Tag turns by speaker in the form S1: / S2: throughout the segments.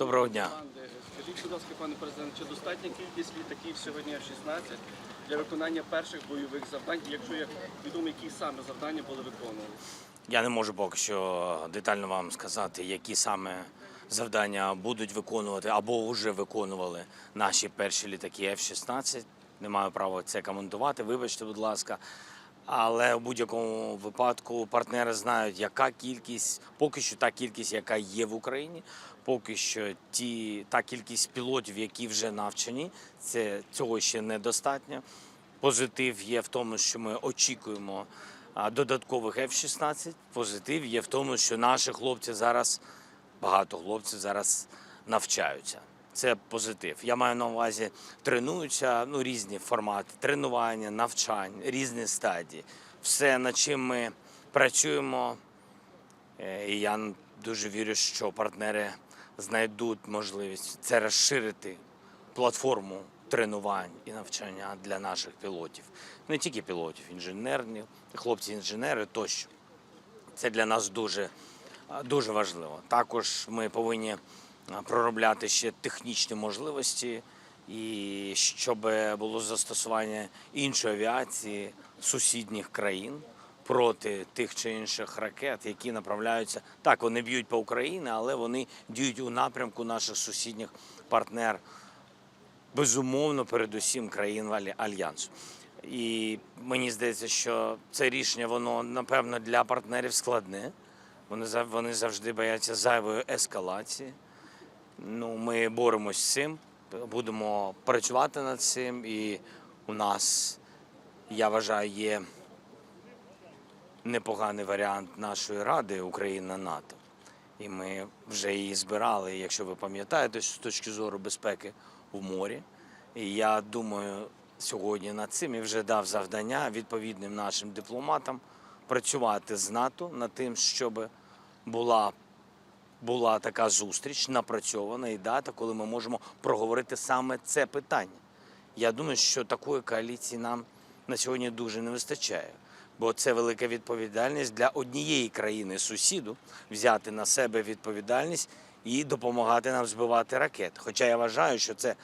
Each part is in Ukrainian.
S1: Доброго дня.
S2: Скажіть, будь ласка, пане президент, чи достатня кількість літаків сьогодні F-16 для виконання перших бойових завдань, і якщо є відомо, які саме завдання були виконувані?
S1: Я не можу поки що детально вам сказати, які саме завдання будуть виконувати або вже виконували наші перші літаки F-16. Не маю права це коментувати. Вибачте, будь ласка. Але в будь-якому випадку партнери знають, яка кількість, поки що та кількість, яка є в Україні, поки що ті, та кількість пілотів, які вже навчені, це цього ще недостатньо. Позитив є в тому, що ми очікуємо додаткових F-16. Позитив є в тому, що наші хлопці зараз, багато хлопців зараз навчаються. Це позитив. Я маю на увазі тренуються ну, різні формати тренування, навчань, різні стадії. Все, над чим ми працюємо. Е, І я дуже вірю, що партнери знайдуть можливість це розширити платформу тренувань і навчання для наших пілотів. Не тільки пілотів, інженерні, хлопці-інженери тощо. Це для нас дуже, дуже важливо. Також ми повинні проробляти ще технічні можливості, і щоб було застосування іншої авіації сусідніх країн проти тих чи інших ракет, які направляються. Так, вони б'ють по Україні, але вони діють у напрямку наших сусідніх партнер, безумовно, передусім країн Альянсу. І мені здається, що це рішення, воно напевно для партнерів складне. Вони вони завжди бояться зайвої ескалації. Ну, ми боремось з цим, будемо працювати над цим, і у нас, я вважаю, є непоганий варіант нашої ради Україна-НАТО. І ми вже її збирали, якщо ви пам'ятаєте, з точки зору безпеки в морі. І я думаю, сьогодні над цим і вже дав завдання відповідним нашим дипломатам працювати з НАТО над тим, щоб була, була така зустріч напрацьована і дата, коли ми можемо проговорити саме це питання. Я думаю, що такої коаліції нам на сьогодні дуже не вистачає. Бо це велика відповідальність для однієї країни сусіду взяти на себе відповідальність і допомагати нам збивати ракети. Хоча я вважаю, що це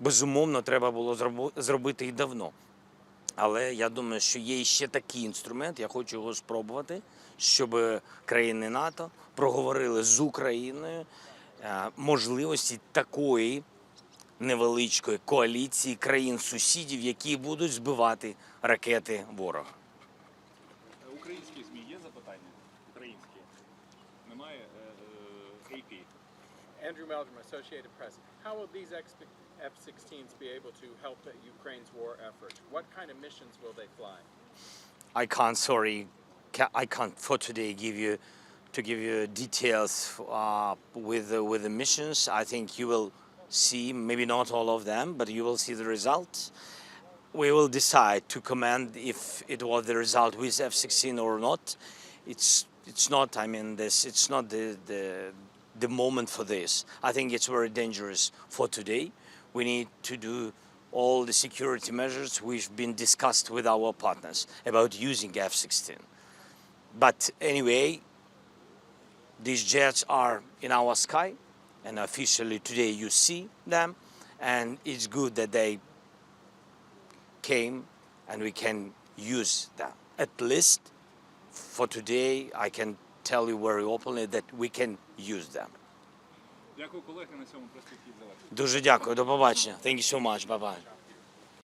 S1: безумовно треба було зробити і давно. Але я думаю, що є ще такий інструмент, я хочу його спробувати, щоб країни НАТО проговорили з Україною е, можливості такої невеличкої коаліції країн-сусідів, які будуть збивати ракети ворога.
S3: Українські ЗМІ є запитання? Українські. Немає е, е, AP.
S4: Andrew Meldrum, Associated Press. How will these F-16s be able to help uh, Ukraine's war effort? What kind of missions will they fly?
S1: I can't, sorry, I can't for today give you to give you details uh, with the, with the missions. I think you will see, maybe not all of them, but you will see the results. We will decide to comment if it was the result with F-16 or not. It's it's not. I mean, this. It's not the the the moment for this. I think it's very dangerous for today. We need to do all the security measures we've been discussed with our partners about using F-16. But anyway, these jets are in our sky, and officially today you see them, and it's good that they came and we can use them. At least for today, I can tell you very openly that we can use them.
S3: Дякую, колеги. На цьому прес-підхід завершено.
S1: Дуже дякую, до побачення. Thank you so much. Bye-bye.